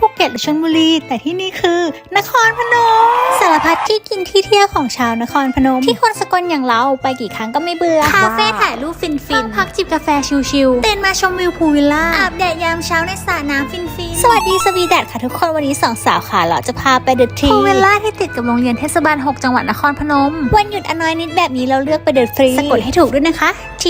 ภูเก็ตหรือชลบุรี แต่ที่นี่คือ นครพนม สารพัดที่กินที่เที่ยวของชาวนครพนม ที่คนสกลอย่างเราไปกี่ครั้งก็ไม่เบื่อคาเฟ่ถ่ายรูปฟินฟินพักจิบกาแฟชิลๆเต้นมาชมวิวพูลวิลล่าอาบแดดยามเช้าในสระน้ำฟินฟินสวัสดีสวีแดดค่ะทุกคนวันนี้สองสาวค่ะเราจะพาไปเดอะทรีพูลวิลล่าที่ติดกับโรงเรียนเทศบาล 6 จังหวัดนครพนม วันหยุดอนอยนิดแบบนี้เราเลือกไปเดอะทรีสะกดให้ถูกด้วยนะคะ T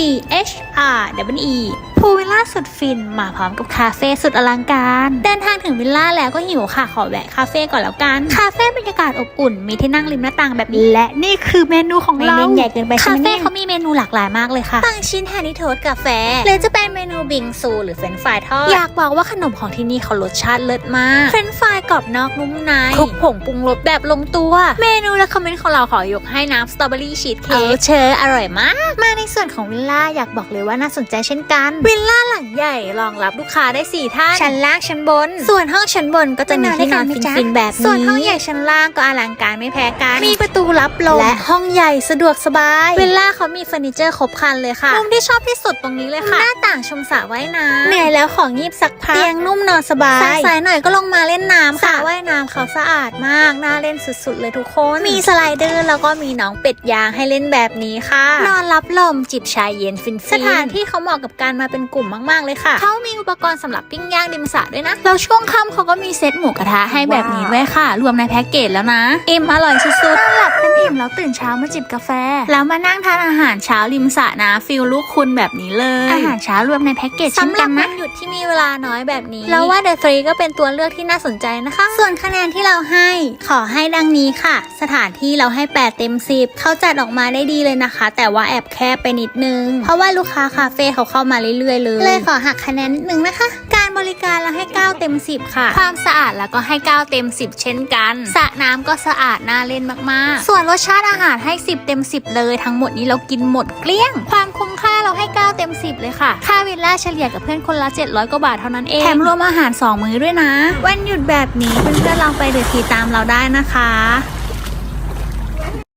H R W E พูลวิลล่าสุดฟินมาพร้อมกับคาเฟ่สุดอลังการ เดินทางถึงวิลล่าแล้วก็หิวค่ะ ขอแวะคาเฟ่ก่อนแล้วกัน คาเฟ่บรรยากาศอบอุ่น มีที่นั่งริมหน้าต่างแบบนี้ และนี่คือเมนูของเราไม่เล่นใหญ่เกินไปใช่ไหมคาเฟ่เขามีเมนูหลากหลายมากเลยค่ะบางชิ้นแฮนนี่โทสต์กาแฟหรือจะเป็นเมนูบิงซู หรือเฟรนช์ฟรายทอด อยากบอกว่าขนมของที่นี่เขารสชาติเลิศมาก เฟรนช์ฟรายกรอบนอกนุ่มในคลุกผงปรุงรสแบบลงตัว เมนูและคอมเมนต์ของเราขอยกให้น้ำสตรอเบอรี่ชีสเค้กเชอร์อร่อยมาก มาในส่วนของวิลล่าอยากบอกเลยว่าน่าสนใจเช่นกันวิลล่าหลังใหญ่รองรับลูกค้าได้ 4 ท่าน ชั้นล่างชั้นบน ส่วนห้องชั้นบนก็จะมีที่นอนฟินๆแบบนี้ ส่วนห้องใหญ่ชั้นล่างก็อลังการไม่แพ้กัน มีประตูรับลมและห้องใหญ่สะดวกสบาย วิลล่าเขามีเฟอร์นิเจอร์ครบครันเลยค่ะ มุมที่ชอบที่สุดตรงนี้เลยค่ะ หน้าต่างชมสระว่ายน้ำเหนื่อยแล้วของงีบสักพักเตียงนุ่มนอนสบายสายๆหน่อยก็ลงมาเล่นน้ำค่ะสระว่ายน้ำเขาสะอาดมากน่าเล่นสุดๆ เลยทุกคน มีสไลเดอร์แล้วก็มีน้องเป็ดยางให้เล่นแบบนี้ค่ะ นอนรับลมจิบชายเย็นฟินๆสถานที่เขาเหมาะกับการมาเป็นกลุ่มมาก ๆ เลยค่ะ เขามีอุปกรณ์สำหรับปิ้งย่างริมสระด้วยนะแล้วช่วงค่ำเขาก็มีเซตหมูกระทะให้แบบนี้ด้วยค่ะ รวมในแพ็กเกจแล้วนะอิ่มอร่อยสุดๆหลับ อิ่มแล้วตื่นเช้ามาจิบกาแฟ แล้วมานั่งทานอาหารเช้าริมสระนะฟิลลูกคุณแบบนี้เลย อาหารเช้ารวมในแพ็กเกจเช่นกันนะหยุดที่มีเวลาน้อยแบบนี้แล้วว่าเดอะทรีก็เป็นตัวเลือกที่น่าสนใจนะคะ ส่วนคะแนนที่เราให้ขอให้ดังนี้ค่ะ สถานที่เราให้ 8 เต็ม 10 เขาจัดออกมาได้ดีเลยนะคะ แต่ว่าแอบแคบไปนิดนึง เพราะว่าลูกค้าคาเฟ่เขาเข้ามาเรื่อยๆเลยเลยขอหักคะแนนนิดนึงนะคะการ บริการเราให้ 9 เต็ม 10 ค่ะ ความสะอาดแล้วก็ให้ 9 เต็ม 10 เช่นกันสระน้ำก็สะอาดน่าเล่นมากๆ ส่วนรสชาติอาหารให้ 10 เต็ม 10 เลยทั้งหมดนี้เรากินหมดเกลี้ยง ความคุ้มค่าเราให้ 9 เต็ม 10 เลยค่ะ ค่าวิลล่าเฉลี่ยกับเพื่อนคนละ 700 กว่าบาทเท่านั้นเอง แถมรวมอาหาร 2 มื้อด้วยนะ วันหยุดแบบนี้เพื่อนๆลองไปเดอะทีตามเราได้นะคะ